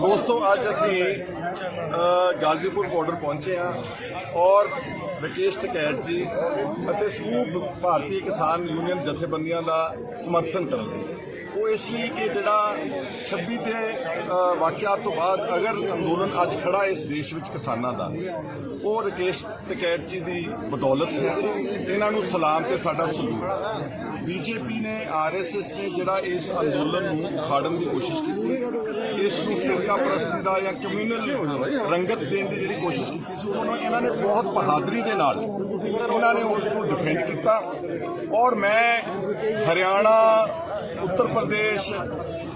ਦੋਸਤੋ, ਅੱਜ ਅਸੀਂ ਗਾਜ਼ੀਪੁਰ ਬਾਰਡਰ ਪਹੁੰਚੇ ਹਾਂ ਔਰ ਵਿਕੇਸ਼ ਟਕੈਤ ਜੀ ਅਤੇ ਸਮੂਹ ਭਾਰਤੀ ਕਿਸਾਨ ਯੂਨੀਅਨ ਜਥੇਬੰਦੀਆਂ ਦਾ ਸਮਰਥਨ ਕਰਨ ਲਈ। ਉਹ ਇਸ ਲਈ ਕਿ ਜਿਹੜਾ 26 ਦੇ ਵਾਕਿਆਤ ਤੋਂ ਬਾਅਦ ਅਗਰ ਅੰਦੋਲਨ ਅੱਜ ਖੜਾ ਇਸ ਦੇਸ਼ ਵਿੱਚ ਕਿਸਾਨਾਂ ਦਾ, ਉਹ ਰਕੇਸ਼ ਟਕੈਤ ਜੀ ਦੀ ਬਦੌਲਤ ਹੈ। ਇਹਨਾਂ ਨੂੰ ਸਲਾਮ ਤੇ ਸਾਡਾ ਸਲੂਟ। ਬੀਜੇਪੀ ਨੇ ਆਰਐਸਐਸ ਨੇ ਜਿਹੜਾ ਇਸ ਅੰਦੋਲਨ ਨੂੰ ਉਖਾੜਨ ਦੀ ਕੋਸ਼ਿਸ਼ ਕੀਤੀ, ਇਸ ਨੂੰ ਫਿਰਕਾ ਪ੍ਰਸਤੀ ਦਾ ਜਾਂ ਕਮਿਊਨਲ ਰੰਗਤ ਦੇਣ ਦੀ ਜਿਹੜੀ ਕੋਸ਼ਿਸ਼ ਕੀਤੀ ਸੀ, ਉਹਨਾਂ ਨੇ ਇਹਨਾਂ ਨੇ ਬਹੁਤ ਬਹਾਦਰੀ ਦੇ ਨਾਲ ਇਹਨਾਂ ਨੇ ਉਸ ਨੂੰ ਡਿਫੈਂਡ ਕੀਤਾ। ਔਰ ਮੈਂ ਹਰਿਆਣਾ ਉੱਤਰ ਪ੍ਰਦੇਸ਼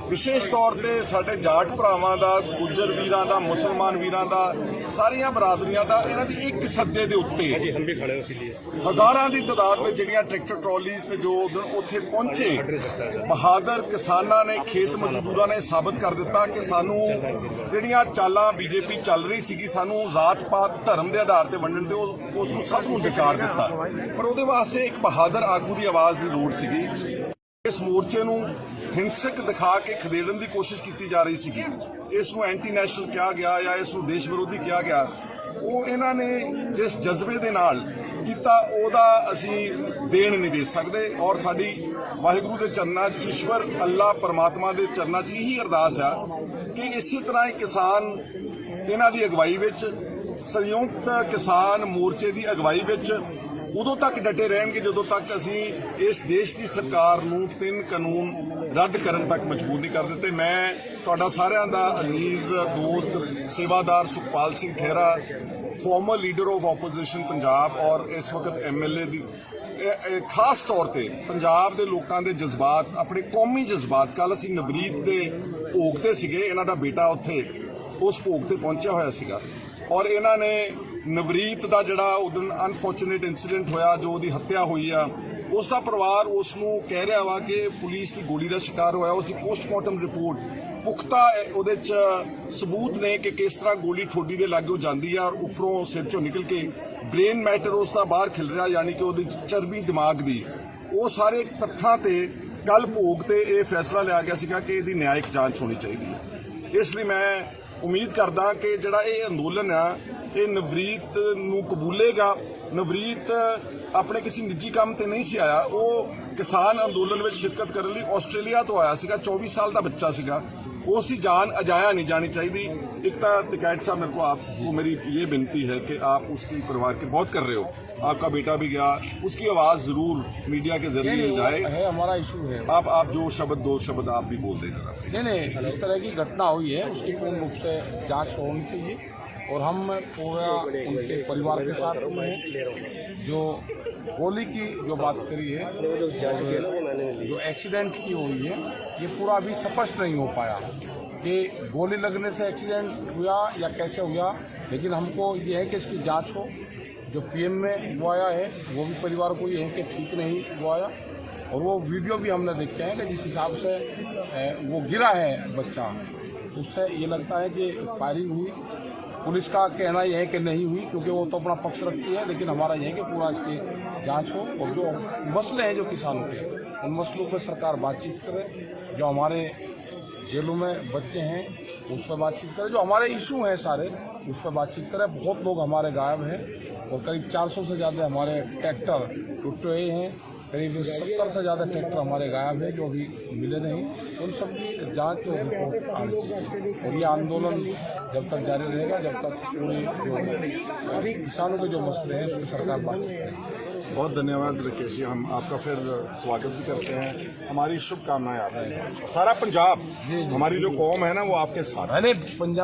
ਵਿਸ਼ੇਸ਼ ਤੌਰ ਤੇ ਸਾਡੇ ਜਾਟ ਭਰਾਵਾਂ ਦਾ ਗੁੱਜਰ ਵੀਰਾਂ ਦਾ ਮੁਸਲਮਾਨ ਵੀਰਾਂ ਦਾ ਸਾਰੀਆਂ ਬਰਾਦਰੀਆਂ ਦਾ ਇਹਨਾਂ ਦੀ ਇੱਕ ਸੱਦੇ ਦੇ ਉੱਤੇ ਹਜ਼ਾਰਾਂ ਦੀ ਤਾਦਾਦ ਵਿੱਚ ਜਿਹੜੀਆਂ ਟਰੈਕਟਰ ਟਰਾਲੀਜ਼ ਤੇ ਜੋ ਉੱਥੇ ਪਹੁੰਚੇ ਬਹਾਦਰ ਕਿਸਾਨਾਂ ਨੇ ਖੇਤ ਮਜ਼ਦੂਰਾਂ ਨੇ ਸਾਬਤ ਕਰ ਦਿੱਤਾ ਕਿ ਸਾਨੂੰ ਜਿਹੜੀਆਂ ਚਾਲਾਂ ਬੀਜੇਪੀ ਚੱਲ ਰਹੀ ਸੀਗੀ ਸਾਨੂੰ ਜ਼ਾਤ ਪਾਤ ਧਰਮ ਦੇ ਆਧਾਰ ਤੇ ਵੰਡਣ ਦੇ ਉਸ ਨੂੰ ਸਭ ਨੂੰ ਨਕਾਰ ਦਿੱਤਾ। ਪਰ ਉਹਦੇ ਵਾਸਤੇ ਇੱਕ ਬਹਾਦਰ ਆਗੂ ਦੀ ਆਵਾਜ਼ ਦੀ ਲੋੜ ਸੀਗੀ। ਇਸ ਮੋਰਚੇ ਨੂੰ ਹਿੰਸਕ ਦਿਖਾ ਕੇ ਖਦੇੜਨ ਦੀ ਕੋਸ਼ਿਸ਼ ਕੀਤੀ ਜਾ ਰਹੀ ਸੀਗੀ। ਇਸ ਨੂੰ ਐਂਟੀ ਨੈਸ਼ਨਲ ਕਿਹਾ ਗਿਆ ਜਾਂ ਇਸ ਨੂੰ ਦੇਸ਼ ਵਿਰੋਧੀ ਕਿਹਾ ਗਿਆ। ਉਹ ਇਹਨਾਂ ਨੇ ਜਿਸ ਜਜ਼ਬੇ ਦੇ ਨਾਲ ਕੀਤਾ, ਉਹਦਾ ਅਸੀਂ ਦੇਣ ਨਹੀਂ ਦੇ ਸਕਦੇ ਔਰ ਸਾਡੀ ਵਾਹਿਗੁਰੂ ਦੇ ਚਰਨਾਂ 'ਚ ਈਸ਼ਵਰ, ਅੱਲਾ, ਪਰਮਾਤਮਾ ਦੇ ਚਰਨਾਂ 'ਚ ਇਹੀ ਅਰਦਾਸ ਆ ਕਿ ਇਸੇ ਤਰ੍ਹਾਂ ਹੀ ਕਿਸਾਨ ਇਹਨਾਂ ਦੀ ਅਗਵਾਈ ਵਿੱਚ, ਸੰਯੁਕਤ ਕਿਸਾਨ ਮੋਰਚੇ ਦੀ ਅਗਵਾਈ ਵਿੱਚ ਉਦੋਂ ਤੱਕ ਡਟੇ ਰਹਿਣਗੇ ਜਦੋਂ ਤੱਕ ਅਸੀਂ ਇਸ ਦੇਸ਼ ਦੀ ਸਰਕਾਰ ਨੂੰ ਤਿੰਨ ਕਾਨੂੰਨ ਰੱਦ ਕਰਨ ਤੱਕ ਮਜਬੂਰ ਨਹੀਂ ਕਰ ਦਿੱਤੇ। ਮੈਂ ਤੁਹਾਡਾ ਸਾਰਿਆਂ ਦਾ ਅਜ਼ੀਜ਼ ਦੋਸਤ, ਸੇਵਾਦਾਰ Sukhpal Singh Khaira former leader of opposition Punjab ਔਰ ਇਸ ਵਕਤ ਐਮਐਲਏ ਦੀ। ਇਹ- ਇਹ ਖਾਸ ਤੌਰ ਤੇ ਪੰਜਾਬ ਦੇ ਲੋਕਾਂ ਦੇ ਜਜ਼ਬਾਤ, ਆਪਣੇ ਕੌਮੀ ਜਜ਼ਬਾਤ ਕੱਲ ਅਸੀਂ ਨਵਰੀਤ ਦੇ ਭੋਗ ਤੇ ਸੀਗੇ, ਇਹਨਾਂ ਦਾ ਬੇਟਾ ਉੱਥੇ ਉਸ ਭੋਗ ਤੇ ਪਹੁੰਚਿਆ ਹੋਇਆ ਸੀਗਾ। ਔਰ ਇਹਨਾਂ ਨੇ ਨਵਰੀਤ ਦਾ ਜਿਹੜਾ ਉਦੋਂ ਅਨਫੋਰਚੂਨੇਟ ਇਨਸੀਡੈਂਟ ਹੋਇਆ, ਜੋ ਉਹਦੀ ਹੱਤਿਆ ਹੋਈ ਆ, ਉਸ ਦਾ ਪਰਿਵਾਰ ਉਸ ਨੂੰ ਕਹਿ ਰਿਹਾ ਵਾ ਕਿ ਪੁਲਿਸ ਦੀ ਗੋਲੀ ਦਾ ਸ਼ਿਕਾਰ ਹੋਇਆ। ਉਸ ਦੀ ਪੋਸਟਮਾਰਟਮ ਰਿਪੋਰਟ ਪੁਖਤਾ ਉਹਦੇ ਚ ਸਬੂਤ ਨੇ ਕਿ ਕਿਸ ਤਰ੍ਹਾਂ ਗੋਲੀ ਠੋਡੀ ਦੇ ਲਾਗਿਓ ਜਾਂਦੀ ਆ ਔਰ ਉੱਪਰੋਂ ਸਿਰ ਚੋਂ ਨਿਕਲ ਕੇ ਬ੍ਰੇਨ ਮੈਟਰ ਉਸ ਦਾ ਬਾਹਰ ਖਿਲ ਰਿਹਾ, ਯਾਨੀ ਕਿ ਉਹਦੀ ਚਰਬੀ ਦਿਮਾਗ ਦੀ। ਉਹ ਸਾਰੇ ਤੱਥਾਂ ਤੇ ਕੱਲ ਭੋਗ ਤੇ ਇਹ ਫੈਸਲਾ ਲਿਆ ਗਿਆ ਸੀਗਾ ਕਿ ਇਹਦੀ ਨਿਆਇਕ ਜਾਂਚ ਹੋਣੀ ਚਾਹੀਦੀ ਹੈ। ਇਸ ਲਈ ਮੈਂ ਉਮੀਦ ਕਰਦਾ ਕਿ ਜਿਹੜਾ ਇਹ ਅੰਦੋਲਨ ਆ ਇਹ ਨਵਰੀਤ ਨੂੰ ਕਬੂਲੇਗਾ ਨਵਰੀਤ ਆਪਣੇ ਕਿਸੇ ਨਿੱਜੀ ਕੰਮ ਤੇ ਨਹੀਂ ਸੀ ਆਇਆ ਉਹ ਕਿਸਾਨ ਅੰਦੋਲਨ ਵਿੱਚ ਸ਼ਿਰਕਤ ਕਰਨ ਲਈ ਆਸਟ੍ਰੇਲੀਆ ਤੋਂ ਆਇਆ ਸੀਗਾ 24 ਸਾਲ ਦਾ ਬੱਚਾ ਸੀਗਾ ਉਸ ਦੀ ਜਾਨ ਅਜਾਇਆ नहीं जानी चाहिए एक तो टिकैत साहब मेरे को आपको मेरी ये विनती है कि आप उसकी परिवार के बहुत कर रहे हो आपका बेटा भी गया उसकी आवाज जरूर मीडिया के जरिए जाए है हमारा इशू है आप आप जो शब्द दो शब्द आप भी बोल दें जरा नहीं नहीं इस तरह की घटना हुई है उसकी पूर्ण रूप से जांच होनी चाहिए और हम पूरा उनके परिवार के साथ हैं जो गोली की जो बात करी है, जो एक्सीडेंट की हुई है, ये पूरा अभी स्पष्ट नहीं हो पाया कि गोली लगने से एक्सीडेंट हुआ या कैसे हुआ। लेकिन हमको ये है कि इसकी जाँच हो। जो पीएम में वो आया है, वो भी परिवार को ये है कि ठीक नहीं वो आया। और वो वीडियो भी हमने देखे हैं कि जिस हिसाब से वो गिरा है बच्चा। उससे ये लगता है कि फायरिंग हुई। पुलिस का कहना यह है कि नहीं हुई, क्योंकि वो तो अपना पक्ष रखती है, लेकिन हमारा यह है कि पूरा इसकी जाँच हो और जो मसले हैं जो किसानों के, उन मसलों पर सरकार बातचीत करे, जो हमारे जेलों में बच्चे हैं, उस पर बातचीत करें, जो हमारे इशू हैं सारे, उस पर बातचीत करें। बहुत लोग हमारे गायब हैं और करीब 400 से ज़्यादा हमारे ट्रैक्टर टूटे हुए हैं करीब 70 से ज़्यादा ट्रैक्टर हमारे गायब है जो अभी मिले नहीं। उन सब की जाँच और रिपोर्ट आनी चाहिए। और ये आंदोलन जब तक जारी रहेगा जब तक पूरे जो किसानों के जो मसले हैं उस पर सरकार बातचीत करेगी बहुत धन्यवाद राकेश जी। हम आपका फिर स्वागत भी करते हैं। हमारी शुभकामनाएँ आपके साथ सारा पंजाब हमारी जो कौम है ना वो आपके साथ। पंजाब